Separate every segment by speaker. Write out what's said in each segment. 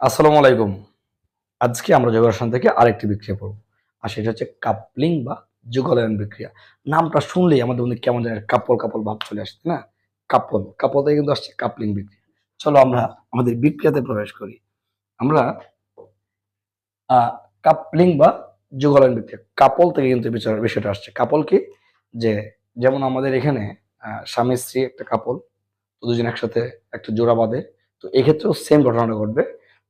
Speaker 1: আসসালামু আলাইকুম। আজকে আমরা যোগাসন থেকে আরেকটি বিক্রিয়া পড়ব। আর সেটা হচ্ছে কাপলিং বা যুগলায়ন বিক্রিয়া। নামটা শুনলেই আমাদের মধ্যে কেমন যেন কাপল কাপল ভাব চলে আসছে, না? কাপল কাপল থেকে কিন্তু আসছে কাপলিং বিক্রিয়া। চলো আমরা আমাদের বিক্রিয়াতে প্রবেশ করি। আমরা কাপলিং বা যুগলায়ন বিক্রিয়া। কাপল থেকে কিন্তু বিচার, বিষয়টা আসছে। কাপল কি? যে, যেমন আমাদের এখানে স্বামী স্ত্রী একটা কাপল দুজন একসাথে একটা জোড়া বাঁধে। তো এক্ষেত্রেও সেম ঘটনাটা ঘটবে।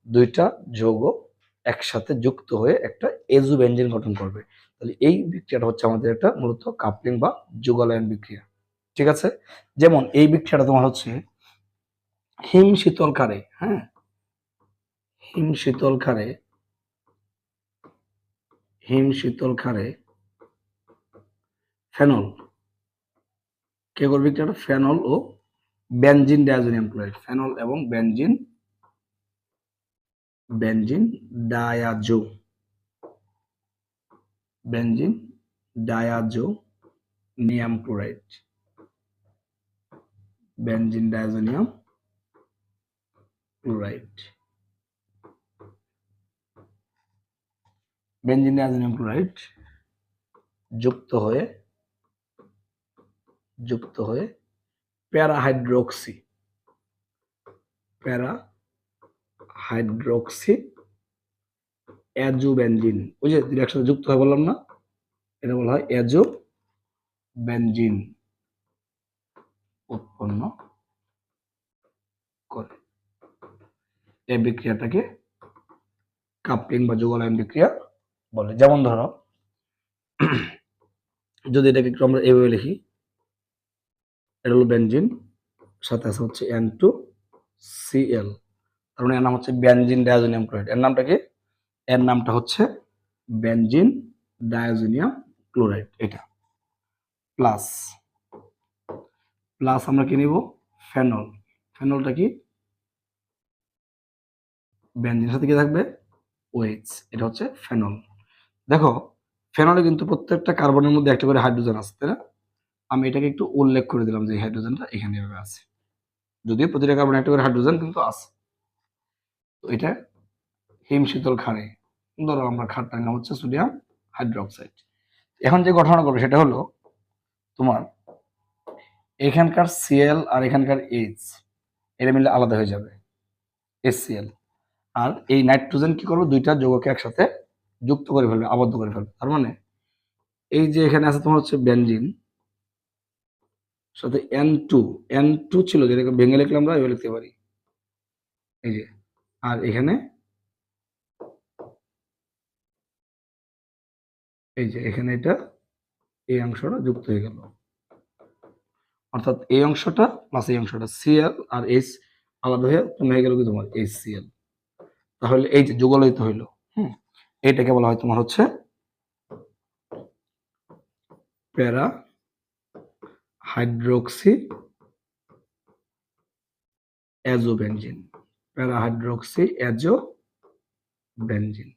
Speaker 1: দুইটা যৌগ একসাথে যুক্ত হয়ে একটা এজু ব্যঞ্জন গঠন করবে। তাহলে এই বিক্রিয়াটা হচ্ছে আমাদের একটা মূলত কাপলিং বা যুগালয়ন বিক্রিয়া। ঠিক আছে? যেমন এই বিক্রিয়াটা তোমার হচ্ছে হিম শীতল কারে হ্যাঁ? হিম শীতল কারে, হিম শীতল কারে ফেনল। কে করবে বিক্রিয়াটা? ফেনল ও বেনজিন ডায়াজোনিয়াম ক্লোরাইড। ফেনল এবং benzene benzene diazo benzene diazonium chloride benzene diazonium chloride benzene diazonium chloride যুক্ত হয়ে যুক্ত হয়ে প্যারাহাইড্রোক্সি প্যারা হাইড্রোক্সি অ্যাজোবেনজিন ওই যে দুটো একসাথে যুক্ত হয় বললাম না? এটা বলা হয় অ্যাজো বেনজিন উৎপন্ন করে। এই বিক্রিয়াটাকে কাপলিং বা যুগলায়ন বিক্রিয়া বলে। যেমন ধরো, যদি এটাকে একটু আমরা এইভাবে লিখি, এটা হলো বেনজিন সাথে আছে হচ্ছে এন টু সিএল তার মানে এর নাম হচ্ছে বেনজিন ডায়াজোনিয়াম ক্লোরাইড। এর নামটা কি? এর নামটা হচ্ছে বেনজিন ডায়াজোনিয়াম ক্লোরাইড, এটা। প্লাস প্লাস আমরা কি নিব? ফেনল। ফেনলটা কি? বেনজিনের সাথে কি থাকবে? ওএইচ এটা হচ্ছে ফেনল। দেখো, ফেনলে কিন্তু প্রত্যেকটা কার্বনের মধ্যে একটা করে হাইড্রোজেন আছে, তাই না? আমি এটাকে একটু উল্লেখ করে দিলাম যে হাইড্রোজেনটা এখানে এভাবে আছে। যদিও প্রতিটা কার্বনে একটা করে হাইড্রোজেন কিন্তু আছে। তো এটা হিম শীতল ক্ষারে। ধরো আমরা খাটটার নাম হচ্ছে সোডিয়াম হাইড্রোক্সাইড। এখন যে ঘটনা করবে সেটা হলো তোমার এখানকার সিএল আর এখানকার এইচ এটা মিলে আলাদা হয়ে যাবে এসসিএল আর এই নাইট্রোজেন কি করবে? দুইটা যৌগকে একসাথে যুক্ত করে ফেলবে, আবদ্ধ করে ফেলবে। তার মানে এই যে এখানে আছে তোমার হচ্ছে বেনজিন সাথে এন টু এন টু ছিল, যেটাকে ভেঙে লিখলে আমরা লিখতে পারি। এই যে আর এখানে এই যে এখানে এটা এই অংশটা যুক্ত হয়ে গেল। অর্থাৎ এই অংশটা প্লাস এই অংশটা সিএল আর এইচ আলাদা হয়ে তুমি হয়ে গেল কি তোমার এইচ সিএল তাহলে এই যে যুগলিত হইল, হুম, এইটাকে বলা হয় তোমার হচ্ছে para hydroxy azobenzene para hydroxy azo benzene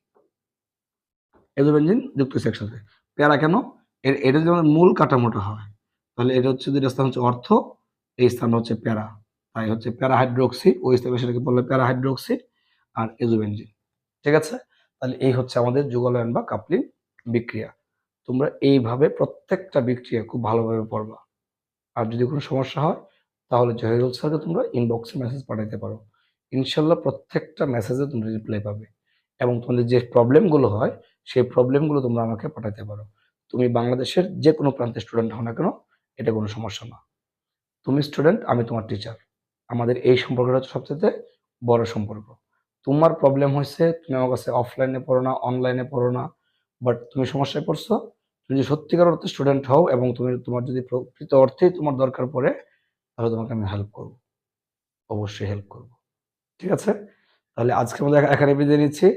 Speaker 1: azobenzene যুক্ত হচ্ছে একসাথে প্যারা কেন? এর, এটা যদি মূল কাঠামোটা হয়, তাহলে এটা হচ্ছে দুইটা স্থান হচ্ছে অর্থ, এই স্থান হচ্ছে প্যারা। তাই হচ্ছে প্যারাহাইড্রোক্সি, ওই স্থানে সেটাকে বললে প্যারাহাইড্রোক্সি আর এজোবেনজিন ঠিক আছে? তাহলে এই হচ্ছে আমাদের যুগলায়ন বা কাপলিং বিক্রিয়া। তোমরা এইভাবে প্রত্যেকটা বিক্রিয়া খুব ভালোভাবে পড়বা। আর যদি কোনো সমস্যা হয়, তাহলে জহিরুল স্যারকে তোমরা ইনবক্সে মেসেজ পাঠাইতে পারো। ইনশাল্লাহ প্রত্যেকটা মেসেজে তোমরা রিপ্লাই পাবে। এবং তোমাদের যে প্রবলেমগুলো হয়, সেই প্রবলেমগুলো তোমরা আমাকে পাঠাতে পারো। তুমি বাংলাদেশের যে কোনো প্রান্তের স্টুডেন্ট হও না কেন, এটা কোনো সমস্যা না। তুমি স্টুডেন্ট আমি তোমার টিচার আমাদের এই সম্পর্কটা হচ্ছে সবচেয়ে বড় সম্পর্ক। তোমার প্রবলেম হয়েছে তুমি আমার কাছে অফলাইনে পড়ো না অনলাইনে পড়ো না। বাট তুমি সমস্যায় পড়ছো, তুমি যদি সত্যিকার অর্থে স্টুডেন্ট হও এবং তুমি তোমার যদি প্রকৃত অর্থেই তোমার দরকার পড়ে, তাহলে তোমাকে আমি হেল্প করব। অবশ্যই হেল্প করব। ঠিক আছে? তাহলে আজকে আমরা এখানে বিদায় নিচ্ছি।